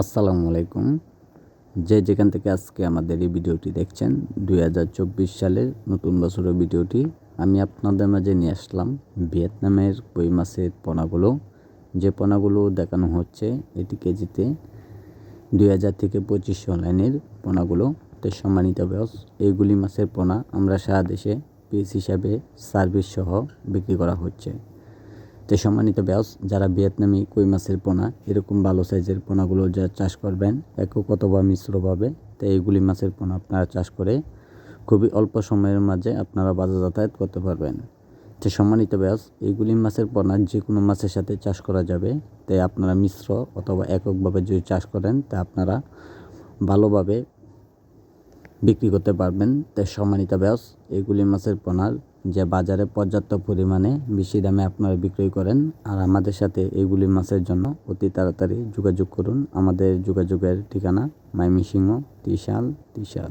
আসসালামু আলাইকুম। যে যেখান থেকে আজকে আমাদের এই ভিডিওটি দেখছেন, দুই হাজার চব্বিশ সালের নতুন বছরের ভিডিওটি, আমি আপনাদের মাঝে নিয়ে আসলাম ভিয়েতনামের কই মাছের পোনাগুলো। যে পোনাগুলো দেখানো হচ্ছে, এটি কেজিতে দুই হাজার থেকে পঁচিশশো লাইনের পোনাগুলো। তো সম্মানিত ব্যাস এইগুলি মাছের পোনা আমরা সারা দেশে পিস হিসাবে সার্ভিস সহ বিক্রি করা হচ্ছে। তো সম্মানিত ব্যাস যারা ভিয়েতনামি কই মাছের পোনা, এরকম ভালো সাইজের পোনাগুলো যা চাষ করবেন, একক অথবা মিশ্রভাবে, তো এইগুলি মাছের পোনা আপনারা চাষ করে খুবই অল্প সময়ের মাঝে আপনারা বাজার যাতায়াত করতে পারবেন। তো সম্মানিত ব্যাস এইগুলি মাছের পোনা যে কোনো মাছের সাথে চাষ করা যাবে তাই আপনারা মিশ্র অথবা এককভাবে যদি চাষ করেন, তা আপনারা ভালোভাবে বিক্রি করতে পারবেন। তাই সম্মানিত ব্যাস এগুলি মাছের পোনার যে বাজারে পর্যাপ্ত পরিমাণে বেশি দামে আপনারা বিক্রয় করেন আর আমাদের সাথে এগুলি মাছের জন্য অতি তাড়াতাড়ি যোগাযোগ করুন। আমাদের যোগাযোগের ঠিকানা মাইমিসিংহ, ত্রিশাল ত্রিশাল।